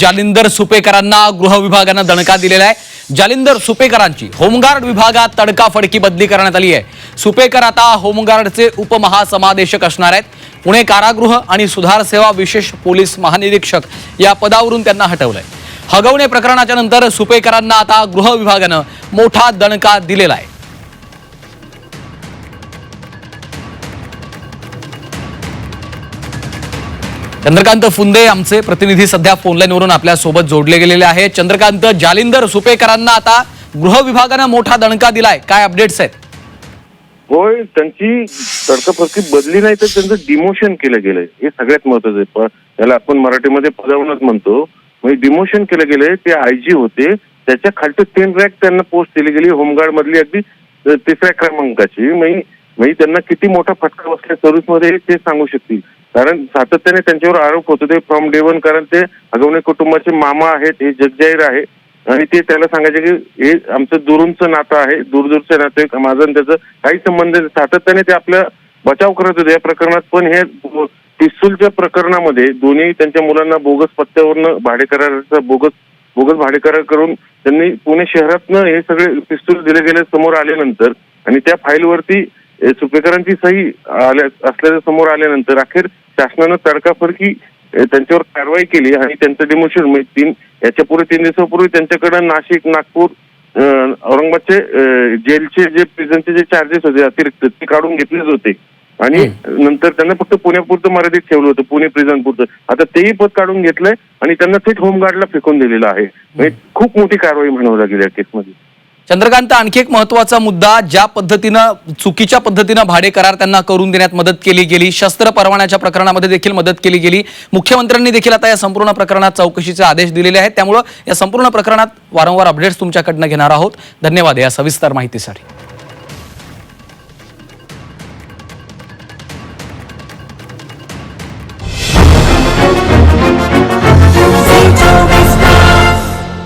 जालिंदर सुपेकरांना गृह विभागानं दणका दिलेला आहे. जालिंदर सुपेकरांची होमगार्ड विभागात तडकाफडकी बदली करण्यात आली आहे. सुपेकर आता होमगार्डचे उपमहासमादेशक असणार आहेत. पुणे कारागृह आणि सुधार सेवा विशेष पोलीस महानिरीक्षक या पदावरून त्यांना हटवलंय. हगवणे प्रकरणाच्या नंतर सुपेकरांना आता गृह विभागानं मोठा दणका दिलेला आहे. चंद्रकांत फुंदे आमचे प्रतिनिधी सध्या फोनलाईनवरून आपल्यासोबत जोडले गेलेले आहेत. चंद्रकांत जालिंदर सुपेकरांना आता गृह विभागानं मोठा दणका दिलाय. काय अपडेट्स आहेत? होय त्यांची तडकाफडकी बदली नाही तर त्यांचं डिमोशन केलं गेलंय. हे सगळ्यात महत्वाचं आहे. त्याला आपण मराठीमध्ये पदावनच म्हणतो. म्हणजे डिमोशन केलं गेलंय ते आयजी होते. त्याच्या खालचं तीन रॅक त्यांना पोस्ट दिली गेली होमगार्ड मधली अगदी तिसऱ्या क्रमांकाची. म्हणजे म्हणजे त्यांना किती मोठा फटका बसला सर्व्हिसमध्ये ते सांगू शकतील. कारण सातत्याने त्यांच्यावर आरोप होतो ते फ्रॉम डे वन कारण ते अगवणे कुटुंबाचे मामा आहेत हे जगजाहीर आहे आणि ते त्याला सांगायचे की हे आमचं दुरूंचं नातं आहे दूरदूरचं नातं आहे माझं आणि त्याचं काही संबंध नाही. सातत्याने ते आपला बचाव करत होते या प्रकरणात पण हे पिस्तूलच्या प्रकरणामध्ये दोन्ही त्यांच्या मुलांना बोगस पत्त्यावरनं भाडेकराराचा बोगस बोगस भाडेकरार करून त्यांनी पुणे शहरातनं हे सगळे पिस्तूल दिले गेले समोर आल्यानंतर आणि त्या फाईलवरती सुपेकरांची सही आल्या असल्याचं समोर आल्यानंतर अखेर शासनानं तडकाफडकी त्यांच्यावर कारवाई केली आणि त्यांचं डिमोशन म्हणजे तीन याच्यापूर्वी तीन दिवसापूर्वी त्यांच्याकडे नाशिक नागपूर औरंगाबादचे जेलचे जे प्रिझनचे जे चार्जेस होते अतिरिक्त ते काढून घेतलेच होते. आणि नंतर त्यांना फक्त पुण्यापुरतं मर्यादित ठेवलं होतं पुणे प्रिझन पुरतं. आता तेही पद काढून घेतलंय आणि त्यांना थेट होमगार्डला फेकून दिलेलं आहे. म्हणजे खूप मोठी कारवाई म्हणावं लागेल या केसमध्ये चंद्रकांत आणखी एक महत्त्वाचा मुद्दा ज्या पद्धतीनं चुकीच्या पद्धतीनं भाडे करार त्यांना करून देण्यात मदत केली गेली शस्त्र परवान्याच्या प्रकरणामध्ये देखील मदत केली गेली. मुख्यमंत्र्यांनी देखील आता या संपूर्ण प्रकरणात चौकशीचे आदेश दिलेले आहेत. त्यामुळं या संपूर्ण प्रकरणात वारंवार अपडेट्स तुमच्याकडनं घेणार आहोत. धन्यवाद या सविस्तर माहितीसाठी.